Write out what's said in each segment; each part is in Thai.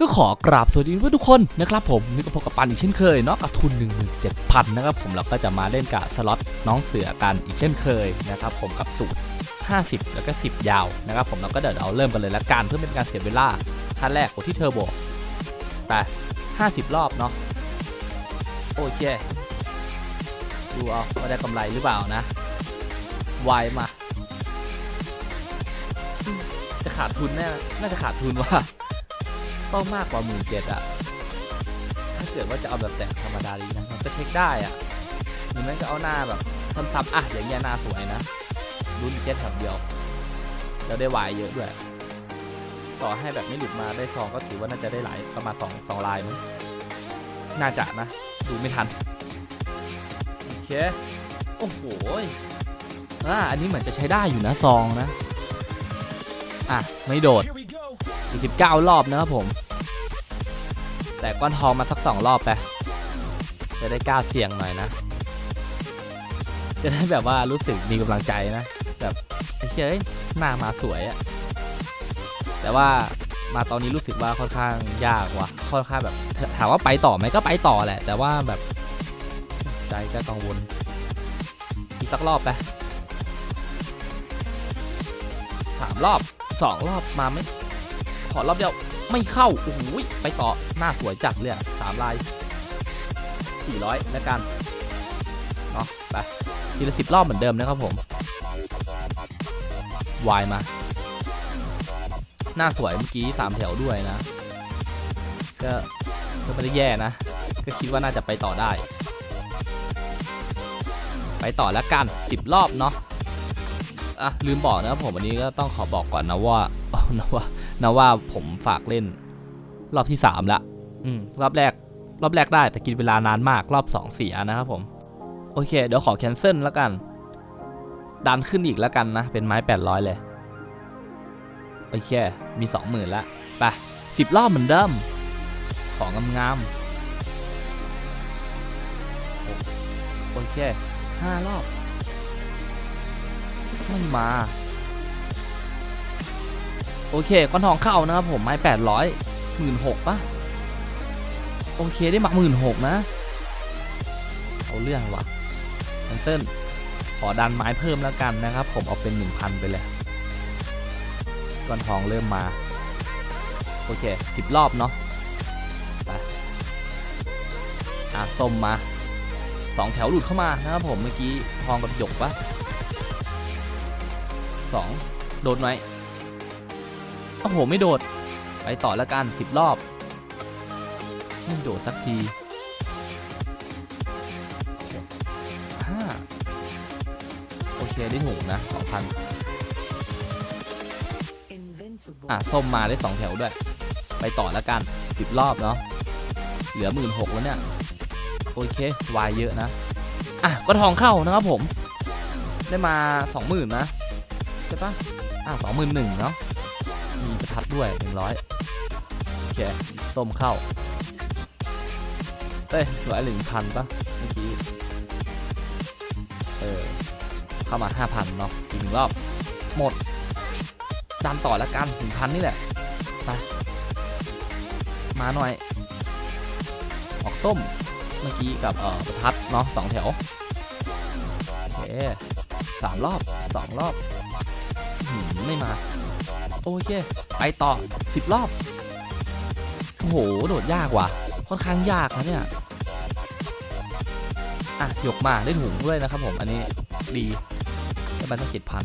ก็ขอกราบสวัสดีเพื่อนทุกคนนะครับผมนี่ก็พบกับปันอีกเช่นเคยเนาะกับทุน 17,000นะครับผมเราก็จะมาเล่นกับสล็อตน้องเสือกันอีกเช่นเคยนะครับผมกับสูตร 50 แล้วก็ 10 ยาวนะครับผมเราก็เดี๋ยวเราเริ่มกันเลยละกันเพื่อเป็นการเสียเวลาท่านแรกกดที่เทอร์โบไป50 รอบเนาะโอเคดูเอาว่าได้กำไรหรือเปล่านะไวมา จะขาดทุนแน่น่าจะขาดทุนว่า ต้องมากกว่าหมื่นเจ็ดอะถ้าเกิดว่าจะเอาแบบแต่งธรรมดาดีนะมันก็เช็คได้อะหรือไม่ก็เอาหน้าแบบซ้ำๆอะอย่างเงี้ยหน้าสวยนะรุ่นเจ็ดแถบเดียวแล้วได้วายเยอะด้วยต่อให้แบบไม่หลุดมาได้ซองก็ถือว่าน่าจะได้หลายประมาณสองสองลายมั้งน่าจะนะ ดูไม่ทัน โอเค โอ้โหอ่าอันนี้เหมือนจะใช้ได้อยู่นะซองนะ อะ ไม่โดด อีก19รอบนะครับผม แต่ก้อนทองมาสักสองรอบไปจะได้กล้าเสี่ยงหน่อยนะ จะได้แบบว่ารู้สึกมีกำลังใจนะ แบบไอ้เชยหน้ามาสวยอะแต่ว่ามาตอนนี้รู้สึกว่าค่อนข้างยากว่ะ ค่อนข้างแบบถามว่าไปต่อไหมก็ไปต่อแหละ แต่ว่าแบบใจก็กังวลอีกสักรอบไปสามรอบสองรอบมาไหม ขอรอบเดียวไม่เข้าโอ้โหไปต่อหน้าสวยจัดเลยสามลายสี่ร้อยแล้วกันเนาะไปทีละสิบรอบเหมือนเดิมนะครับผมวายมา หน้าสวยเมื่อกี้สามแถวด้วยนะ ก็ก็ไม่ได้แย่นะ ก็คิดว่าน่าจะไปต่อได้ ไปต่อแล้วกันสิบรอบเนาะ อะลืมบอกนะครับผมวันนี้ก็ต้องขอบอกก่อนนะว่านะว่านะว่าผมฝากเล่น รอบที่สามละอืมรอบแรก รอบแรกได้แต่กินเวลานานมากรอบสองเสียนะครับผม โอเค เดี๋ยวขอแคนเซิลแล้วกัน ดันขึ้นอีกแล้วกันนะ เป็นไม้800เลย โอเค มี20,000แล้วไปสิบรอบเหมือนเดิม ของงามๆโอเคห้ารอบ ไม่มา โอเคก้อนทองเข้านะครับผมไม้แปดร้อยหมื่นหกปะโอเคได้มาหมื่นหกนะ เอาเรื่องว่ะแคนเซิลขอดันไม้เพิ่มแล้วกันนะครับ ผมเอาเป็นหนึ่งพันไปเลยก้อนทองเริ่มมา โอเคสิบรอบเนาะไปอะส้มมาสองแถวหลุดเข้ามานะครับผมเมื่อกี้ทองกับหยกปะ สองโดนไหมโอ้โห ไม่โดด ไปต่อล้วกันสิบรอบ ไม่โดดสักทีห้าโอเค ได้ถุงนะสองพันอะ ส้มมาได้สองแถวด้วย ไปต่อแล้วกันสิบรอบเนาะเหลือหมื่นหกแล้วเนี่ย โอเควายเยอะนะ อะ ก็ทองเข้านะครับผม ได้มาสองหมื่นนะ ใช่ปะอะสองหมื่นหนึ่งเนาะมีประทัดด้วยหนึ่งร้อยโอเคส้มเข้าเอ้ยร้อยหนึ่งพันปะเมื่อกี้เออเข้ามาห้าพันเนาะอีกหนึ่งรอบ หมดดันต่อแล้วกันถึงพันนี่แหละไปมาหน่อย ออกส้มเมื่อกี้กับเอ่อประทัดเนาะสองแถวโอเคสามรอบสองรอบ มไม่มา โอเคไปต่อสิบรอบ โอ้โห โดดยากว่ะ ค่อนข้างยากนะเนี่ย อะยกมาได้ถุงด้วยนะครับผมอันนี้ดีได้บันตั้งเจ็ดพัน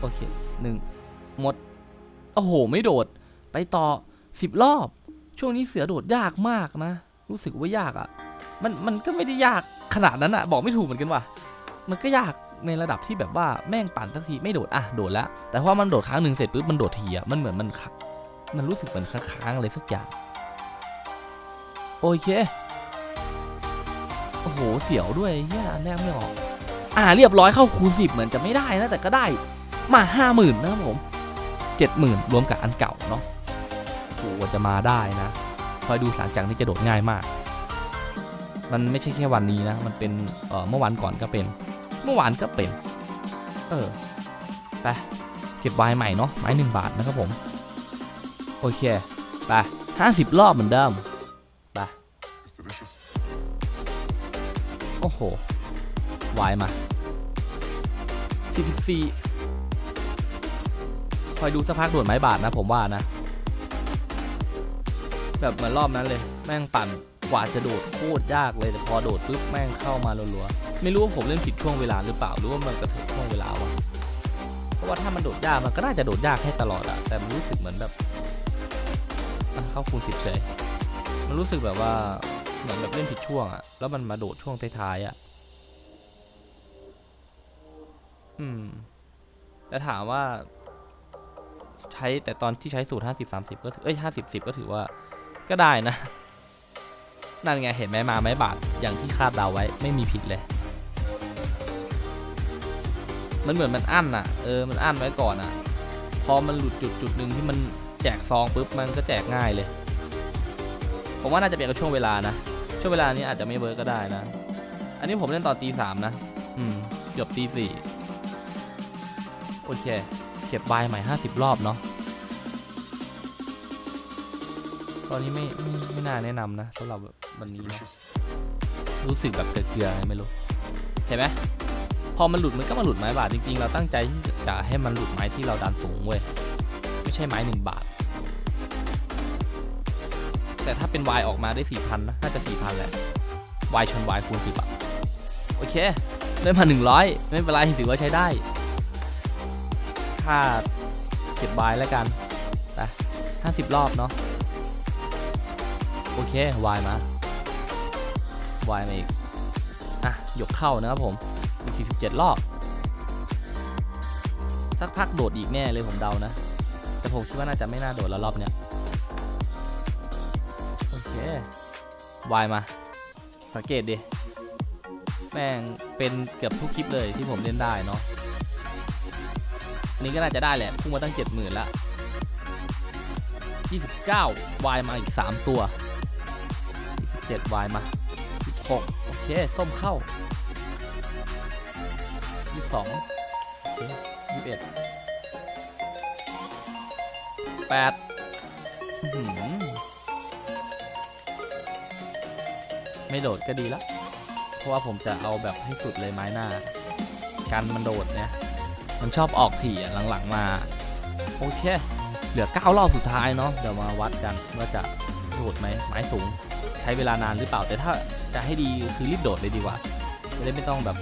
โอเคหนึ่งหมด โอ้โห ไม่โดด ไปต่อสิบรอบ ช่วงนี้เสือโดดยากมากนะ รู้สึกว่ายากอะ่ะ มัน มันก็ไม่ได้ยากขนาดนั้นอะ่ะ บอกไม่ถูกเหมือนกันว่ะ มันก็ยาก ในระดับที่แบบว่าแม่งปั่นสักทีไม่โดดอะโดดแล้ว แต่พอมันโดดครั้งหนึ่งเสร็จปุ๊บมันโดดทีอะมันเหมือนมันมันรู้สึกเหมือนค้างๆอะไรสักอย่างโอเคโอ้โหเสียวด้วยเฮียอันแรกไม่ออก อ่าเรียบร้อยเข้าคูณสิบเหมือนจะไม่ได้นะแต่ก็ได้มาห้าหมื่นนะครับผมเจ็ดหมื่นรวมกับอันเก่าเนาะโอ้โหจะมาได้นะคอยดูหลังจากนี้จะโดดง่ายมาก มันไม่ใช่แค่วันนี้นะ มันเป็นเมื่อวันก่อนก็เป็น มื่อวานก็เป็น เออ ไป เก็บไวน์ใหม่เนาะ ไม้หนึ่งบาทนะครับผม โอเค ไปห้าสิบรอบเหมือนเดิม ไป It's delicious. โอ้โห วายมา44คอยดูสักพักโดดไม้บาทนะผมว่านะ แบบเหมือนรอบนั้นเลย แม่งปั่น กว่าจะโดดโคตรยากเลยแต่พอโดดปุ๊บแม่งเข้ามารัวๆไม่รู้ว่าผมเล่นผิดช่วงเวลาหรือเปล่าหรือว่ามันกระเถิบช่วงเวลาวะเพราะว่าถ้ามันโดดยากมันก็น่าจะโดดยากให้ตลอดอะแต่มันรู้สึกเหมือนแบบมันเข้าคูณสิบเฉยมันรู้สึกแบบว่าเหมือนแบบเล่นผิดช่วงอะแล้วมันมาโดดช่วงท้ายๆอะอืมแต่ถามว่า ใช้แต่ตอนที่ใช้สูตร 50 30 ก็ถือเอ้ย50 10 ก็ถือว่าก็ได้นะ นั่นไงเห็นไหมมาไม้บาทอย่างที่คาดเดาไว้ไม่มีผิดเลย มันเหมือนมันอั้นอะเออมันอั้นไว้ก่อนอะ พอมันหลุดจุดจุดหนึ่งที่มันแจกซองปุ๊บมันก็แจกง่ายเลย ผมว่าน่าจะเป็นกับช่วงเวลานะ ช่วงเวลานี้อาจจะไม่เวิร์กก็ได้นะ อันนี้ผมเล่นตอนตีสามนะ อืมเกือบตีสี่โอเค เก็บใบใหม่50รอบเนาะตอนนี้ไม่ไม่ไม่น่าแนะนำนะสำหรับ วัน It's นี้นะ delicious. รู้สึกแบบเกลือๆไงไม่รู้เห็นไหมพอมันหลุดมันก็มาหลุดไม้บาทจริงๆ เราตั้งใจที่จะให้มันหลุดไม้ที่เราดันสูงเว้ยไม่ใช่ไม้หนึ่งบาท แต่ถ้าเป็น Y ออกมาได้4,000นะน่าจะ4,000แหละ Y ชน Y คูณ10อะโอเคได้มา100ไม่เป็นไรถือว่าใช้ได้ ค่าเก็บบายแล้วกันไปห้าสิบรอบเนาะโอเควายมา วายมาอีก อะ ยกเข้านะครับผมอีกสี่สิบเจ็ดรอบ สักพักโดดอีกแน่เลยผมเดานะ แต่ผมคิดว่าน่าจะไม่น่าโดดแล้วรอบเนี้ย โอเควายมา สังเกตดิ แม่งเป็นเกือบทุกคลิปเลยที่ผมเล่นได้เนาะอันนี้ก็น่าจะได้แหละพุ่งมาตั้งเจ็ดหมื่นละ29 วายมาอีก 3 ตัว 27 วายมา 6โอเค ส้มเข้า 22โอเค21 8หือไม่โดดก็ดีละเพราะว่าผมจะเอาแบบให้สุดเลยไม้หน้า กันมันโดดเนี่ยมันชอบออกถี่หลังๆมา โอเค เหลือ 9 รอบสุดท้ายเนาะเดี๋ยวมาวัดกันว่าจะโดดไหมไม้สูง ใช้เวลานานหรือเปล่าแต่ถ้า จะให้ดีคือรีบโดดเลยดีกว่าจะได้ไม่ต้องแบบ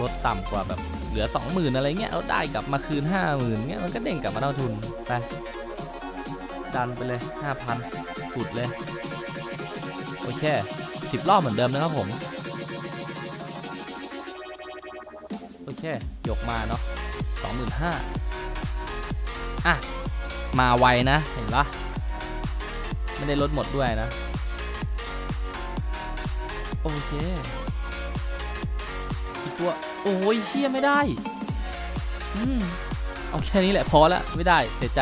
ลดต่ำกว่าแบบเหลือ 20,000 อะไรเงี้ยเอาได้กลับมาคืน 50,000เงี้ยมันก็เด้งกลับมาเท่าทุนไปดันไปเลย 5,000สุดเลยโอเค10รอบเหมือนเดิมนะครับผมโอเคยกมาเนาะสองหมื่นห้าอะ มาไวนะ เห็นปะไม่ได้ลดหมดด้วยนะ โอเคอีกตัวโอ้ยเชี่ยไม่ได้ อืมเอาแค่นี้แหละพอละไม่ได้เสียใจ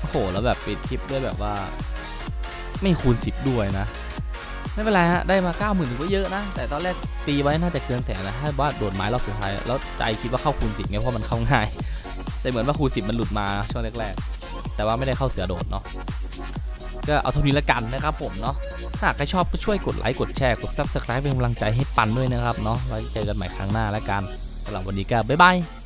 โอ้โห แล้วแบบปิดคลิปด้วยแบบว่า ไม่คูณสิบด้วยนะ ไม่เป็นไรฮะ ได้มา9 0,000ถือว่าเยอะนะ แต่ตอนแรกตีไว้น่าจะเกินแสนนะถ้าว่าโดนไม้รอบสุดท้าย แล้วใจคิดว่าเข้าคูณ10ไงเพราะมันเข้าง่าย แต่เหมือนว่าคูณ10มันหลุดมาช่วงแรกๆ แต่ว่าไม่ได้เข้าเสือโดดเนาะ ก็เอาเท่านี้ละกันนะครับผมเนาะถ้าใครชอบก็ช่วยกดไลค์กดแชร์กด subscribe เป็นกำลังใจให้ปันด้วยนะครับเนาะไว้เจอกันใหม่ครั้งหน้าแล้วกันสำหรับวันนี้ก็บ๊ายบาย